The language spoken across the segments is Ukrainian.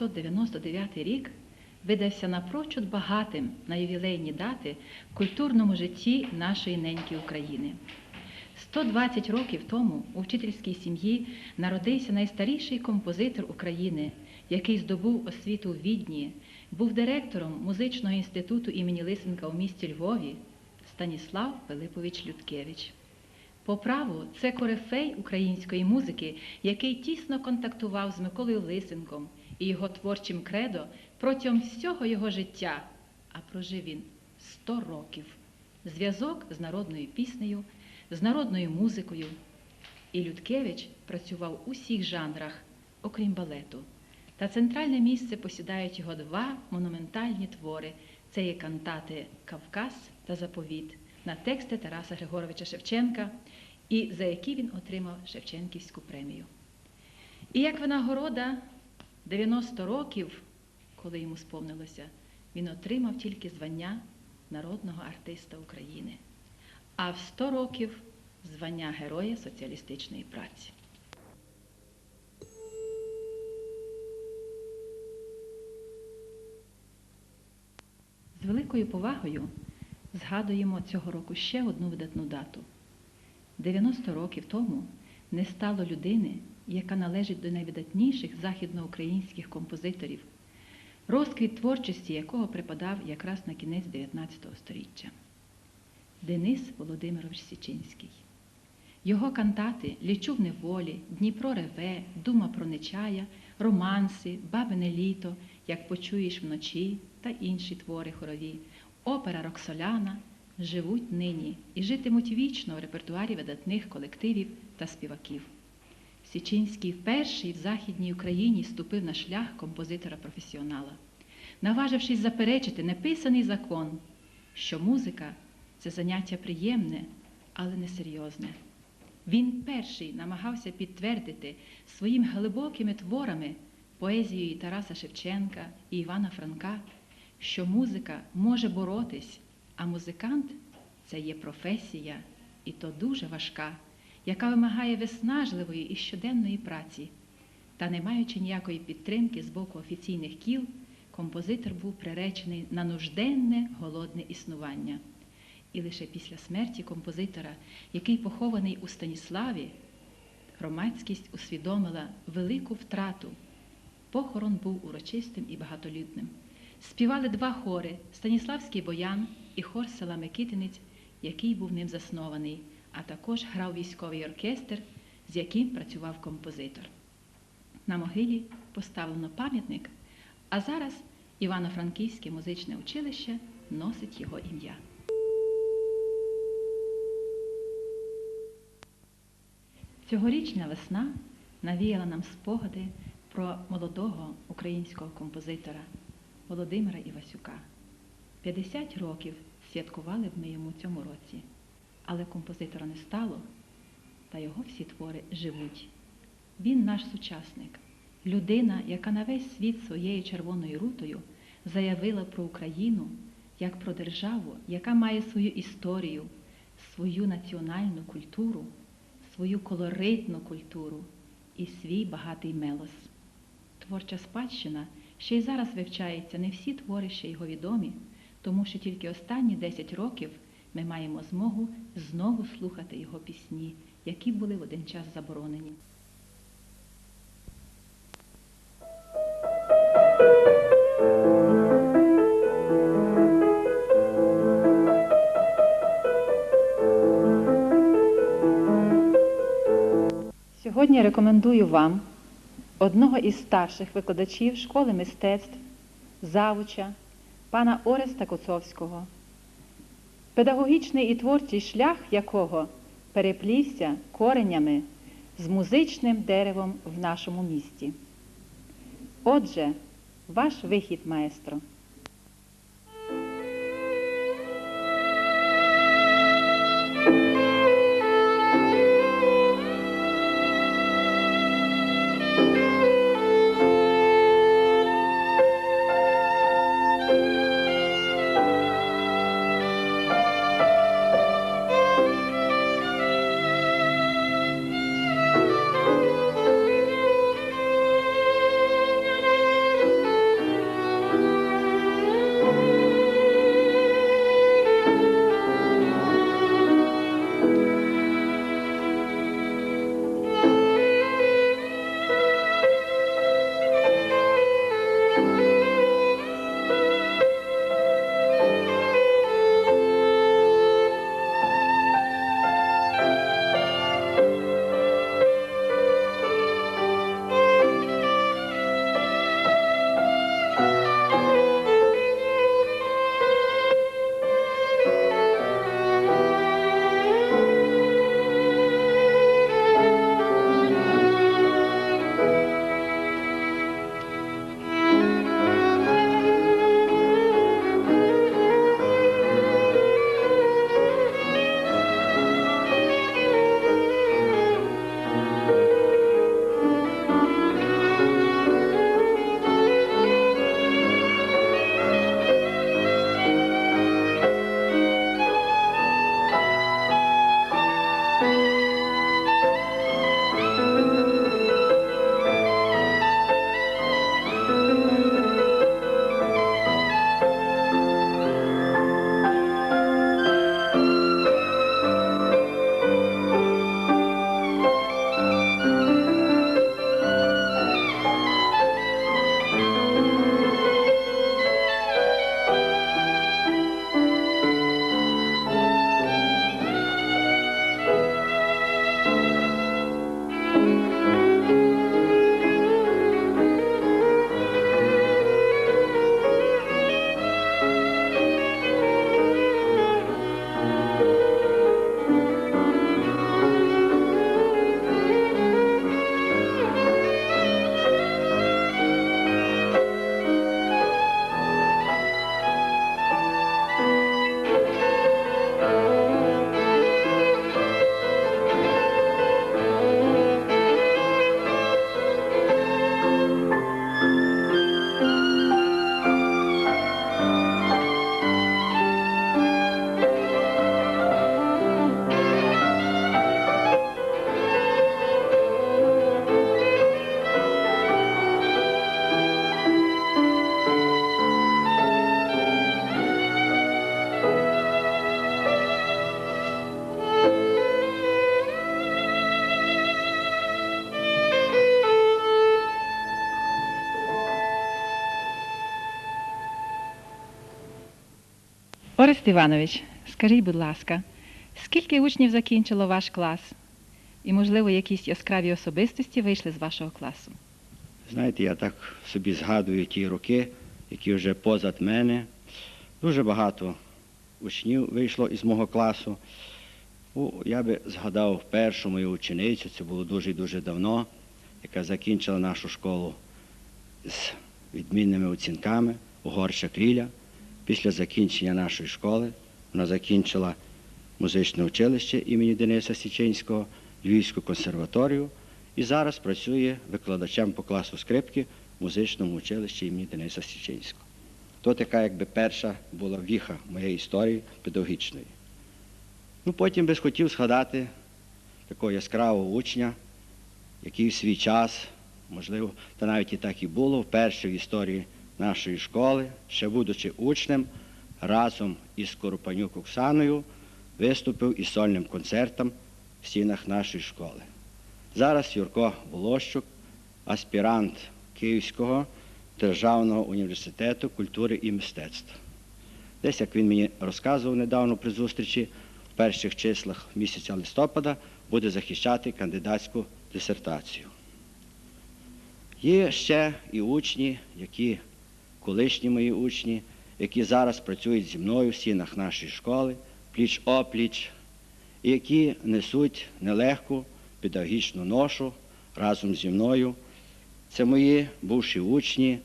1999 рік видався напрочуд багатим на ювілейні дати в культурному житті нашої неньки України. 120 років тому у вчительській сім'ї народився найстаріший композитор України, який здобув освіту в Відні, був директором музичного інституту імені Лисенка у місті Львові Станіслав Пилипович Людкевич. По праву, це корифей української музики, який тісно контактував з Миколою Лисенком і його творчим кредо протягом всього його життя, а прожив він 100 років. Зв'язок з народною піснею, з народною музикою. І Людкевич працював у всіх жанрах, окрім балету. Та центральне місце посідають його два монументальні твори це є кантати Кавказ та Заповіт на тексти Тараса Григоровича Шевченка, і за які він отримав Шевченківську премію. І як винагорода 90 років, коли йому сповнилося, він отримав тільки звання народного артиста України, а в 100 років звання Героя соціалістичної праці. З великою повагою згадуємо цього року ще одну видатну дату. 90 років тому не стало людини, яка належить до найвидатніших західноукраїнських композиторів, розквіт творчості якого припадав якраз на кінець 19 століття. Денис Володимирович Січинський. Його кантати Лічу в неволі, Дніпро реве, Дума про нечая, романси, Бабине літо, Як почуєш вночі та інші твори хорові, опера Роксоляна живуть нині і житимуть вічно в репертуарі видатних колективів та співаків. Січинський перший в Західній Україні ступив на шлях композитора-професіонала, наважившись заперечити неписаний закон, що музика це заняття приємне, але несерйозне. Він перший намагався підтвердити своїми глибокими творами поезією Тараса Шевченка і Івана Франка, що музика може боротись, а музикант це є професія, і то дуже важка, яка вимагає виснажливої і щоденної праці. Та не маючи ніякої підтримки з боку офіційних кіл, композитор був приречений на нужденне голодне існування. І лише після смерті композитора, який похований у Станіславі, громадськість усвідомила велику втрату. Похорон був урочистим і багатолюдним. Співали два хори Станіславський боян і хор села Микитинець, який був ним заснований, а також грав військовий оркестр, з яким працював композитор. На могилі поставлено пам'ятник, а зараз Івано-Франківське музичне училище носить його ім'я. Цьогорічна весна навіяла нам спогади про молодого українського композитора Володимира Івасюка. 50 років святкували ми йому цьому році, але композитора не стало, та його всі твори живуть. Він наш сучасник, людина, яка на весь світ своєю червоною рутою заявила про Україну як про державу, яка має свою історію, свою національну культуру, свою колоритну культуру і свій багатий мелос. Творча спадщина ще й зараз вивчається не всі твори ще його відомі, тому що тільки останні 10 років ми маємо змогу знову слухати його пісні, які були в один час заборонені. Сьогодні рекомендую вам одного із старших викладачів школи мистецтв, завуча, пана Ореста Коцовського, педагогічний і творчий шлях якого переплівся коренями з музичним деревом в нашому місті. Отже, ваш вихід, маестро. Орест Іванович, скажіть, будь ласка, скільки учнів закінчило ваш клас? І, можливо, якісь яскраві особистості вийшли з вашого класу? Знаєте, я так собі згадую ті роки, які вже позад мене. Дуже багато учнів вийшло із мого класу. Я би згадав першу мою ученицю, це було дуже і дуже давно, яка закінчила нашу школу з відмінними оцінками Угорща Кріля. Після закінчення нашої школи вона закінчила музичне училище імені Дениса Січинського, Львівську консерваторію і зараз працює викладачем по класу скрипки в музичному училищі імені Дениса Січинського. То така якби перша була віха моєї історії педагогічної. Ну, потім би хотів згадати такого яскравого учня, який в свій час, можливо, та навіть і так і було, вперше в історії нашої школи, ще будучи учнем, разом із Коропанюк Оксаною виступив із сольним концертом в стінах нашої школи. Зараз Юрко Волощук, аспірант Київського державного університету культури і мистецтв. Десь, як він мені розказував недавно при зустрічі, в перших числах місяця листопада буде захищати кандидатську дисертацію. Є ще і учні, які колишні мої учні, які зараз працюють зі мною в стінах нашої школи, пліч опліч, і які несуть нелегку педагогічну ношу разом зі мною. Це мої бувші учні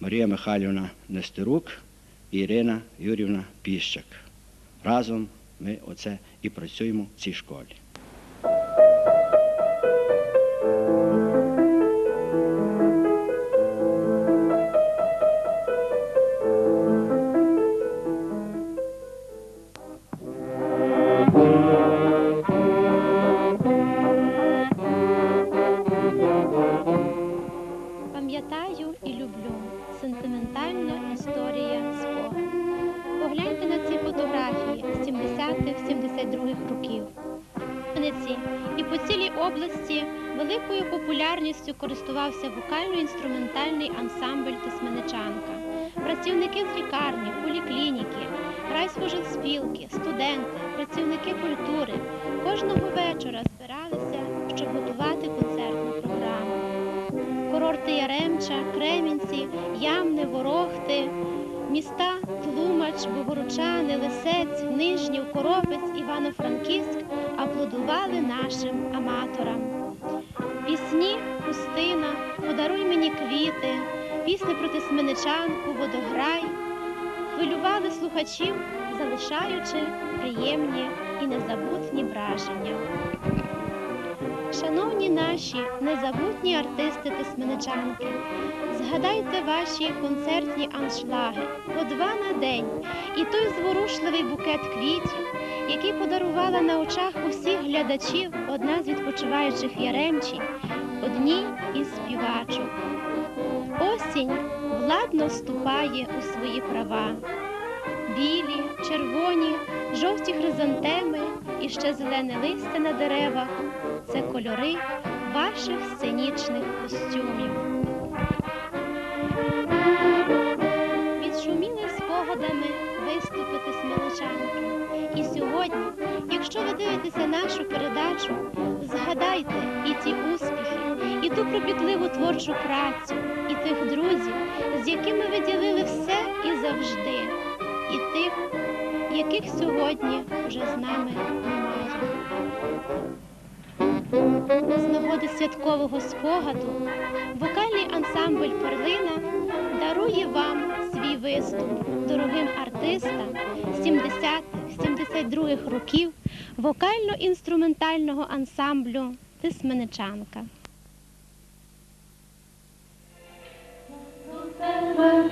Марія Михайлівна Нестерук і Ірина Юрівна Піщак. Разом ми оце і працюємо в цій школі. Ансамбль Тисменичанка. Працівники з лікарні, поліклініки, райсхожоспілки, студенти, працівники культури кожного вечора збиралися, щоб готувати концертну програму. Курорти Яремча, Кремінці, Ямни, Ворохти, міста Тлумач, Богородчани, Лисець, Нижнів, Коропець, Івано-Франківськ аплодували нашим аматорам. Пісні Пустина, Подаруй мені квіти, пісни про Тисменичанку, Водограй хвилювали слухачів, залишаючи приємні і незабутні враження. Шановні наші незабутні артисти Тисменичанки, згадайте ваші концертні аншлаги по два на день і той зворушливий букет квітів, який подарувала на очах усіх глядачів відпочиваючих яремчі, одній із співачок. Осінь владно вступає у свої права. Білі, червоні, жовті хризантеми і ще зелене листя на деревах це кольори ваших сценічних костюмів. Спогадами виступити смеличанки. І сьогодні, якщо ви дивитеся нашу передачу, згадайте і ті успіхи, і ту кропітливу творчу працю, і тих друзів, з якими ви ділили все і завжди, і тих, яких сьогодні вже з нами немає. З нагоди святкового спогаду вокальний ансамбль Перлина дарує вам виступ дорогим артистам 70-72-х років вокально-інструментального ансамблю Тисменичанка. тебе